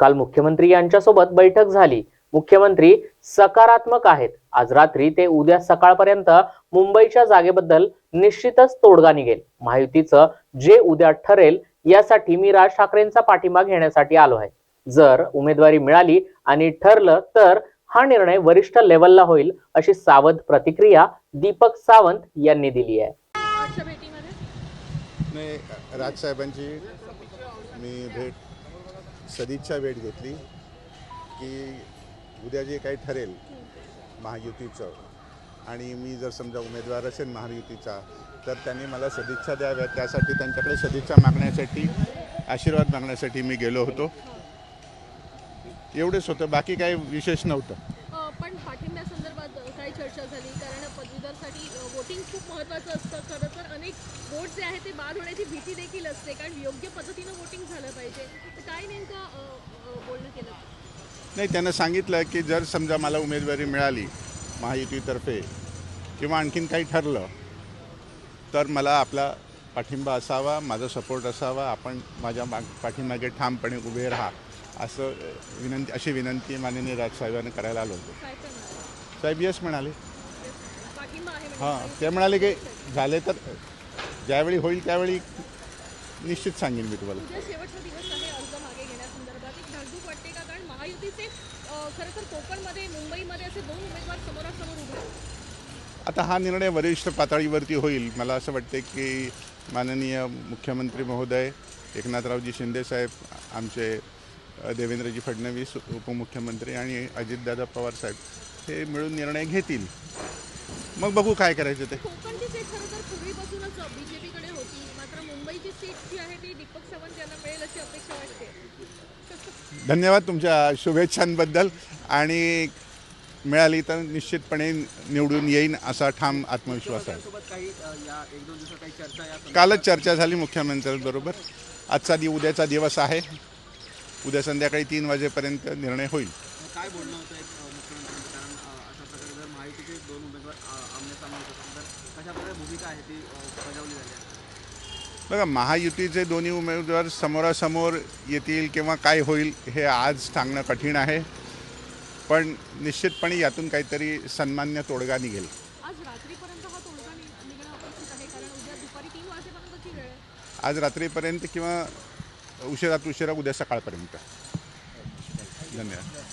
काल मुख्यमंत्री यांच्यासोबत बैठक झाली. मुख्यमंत्री सकारात्मक आहेत. आज रात्री ते उद्या सकाळपर्यंत मुंबईच्या जागेबद्दल निश्चितच तोडगा निघेल. महायुतीचं जे उद्या ठरेल यासाठी मी राज ठाकरेंचा पाठिंबा घेण्यासाठी आलो आहे. जर उमेदवारी मिळाली आणि ठरलं तर हा निर्णय वरिष्ठ लेवलला होईल अशी सावध प्रतिक्रिया दीपक सावंत यांनी दिली आहे. नाही राजसाहेबांची मी भेट सदिच्छा भेट घेतली की उद्या जे काही ठरेल महायुतीचं आणि मी जर समजा उमेदवार असेल महायुतीचा तर त्यांनी मला सदिच्छा द्याव्या. त्यासाठी त्यांच्याकडे सदिच्छा मागण्यासाठी आशीर्वाद मागण्यासाठी मी गेलो होतो. एवढंच होतं. बाकी काही विशेष नव्हतं. पण पाठिंब्यासंदर्भात अ, काही चर्चा झाली. कारण पदवीधरसाठी वोटिंग खूप महत्त्वाचं असतं. खरं तर अनेक वोट जे आहे ते बाद होण्याची भीती देखील असते. कारण योग्य पद्धतीनं वोटिंग झालं पाहिजे. तर काय नेमकं बोलणं केलं? नाही त्यांना सांगितलं की जर समजा मला उमेदवारी मिळाली महायुतीतर्फे किंवा आणखीन काही ठरलं तर मला आपला पाठिंबा असावा माझा सपोर्ट असावा आपण माझ्या माग पाठीमागे ठामपणे उभे राहा असं विनंती अशी विनंती माननीय राजसाहेबांनी करायला आलो होतो. साहेब यस म्हणाले. हां ते म्हणाले की झाले तर ज्यावेळी होईल त्यावेळी निश्चित सांगेन मी तुम्हाला. उद्या शेवटचा दिवस आहे अर्ज मागे घेण्यासंदर्भात. एक धाकधूक वाटते का कारण महायुतीचे खरं तर कोकणमध्ये मुंबईमध्ये असे दोन उमेदवार समोरासमोर उभे आहेत. आता हा निर्णय वरिष्ठ पातळीवरती होईल. मला असं वाटते की माननीय मुख्यमंत्री महोदय एकनाथरावजी शिंदेसाहेब आमचे देवेंद्रजी फडणवीस उपमुख्यमंत्री आणि अजितदादा पवार साहेब हे मिळून निर्णय घेतील. मग बघू काय करायचं ते. कोकणची खरं तर पूर्वीपासूनच बीजेपीकडे मात्र मुंबईची सीट जी आहे ती दीपक सावंत यांना मिळेल अशी अपेक्षा वाटते. धन्यवाद तुमच्या शुभेच्छांबद्दल. आणि मिळाली तर निश्चितपणे निवडून येईन असा ठाम आत्मविश्वास आहे. कालच चर्चा झाली मुख्यमंत्र्यांबरोबर. आजचा दि उद्याचा दिवस आहे. उद्या संध्याकाळी तीन वाजेपर्यंत निर्णय होईल. काय बोलणं होतं एक अ, मुख्यमंत्र्यांचं? कारण अ, अशा प्रकारे जर महायुतीचे दोन उमेदवार अ, आमने-सामने होत असेल तर कशा प्रकारे भूमिका आहे ती बजावली आहे बघा महायुतीचे दोन्ही उमेदवार समोरासमोर येतील किंवा काय होईल हे आज सांगणं कठीण आहे. पण निश्चितपणे यातून काहीतरी सन्मान्य तोडगा निघेल. आज रात्रीपर्यंत किंवा उशिरात उशिरा उद्या सकाळपर्यंत. धन्यवाद.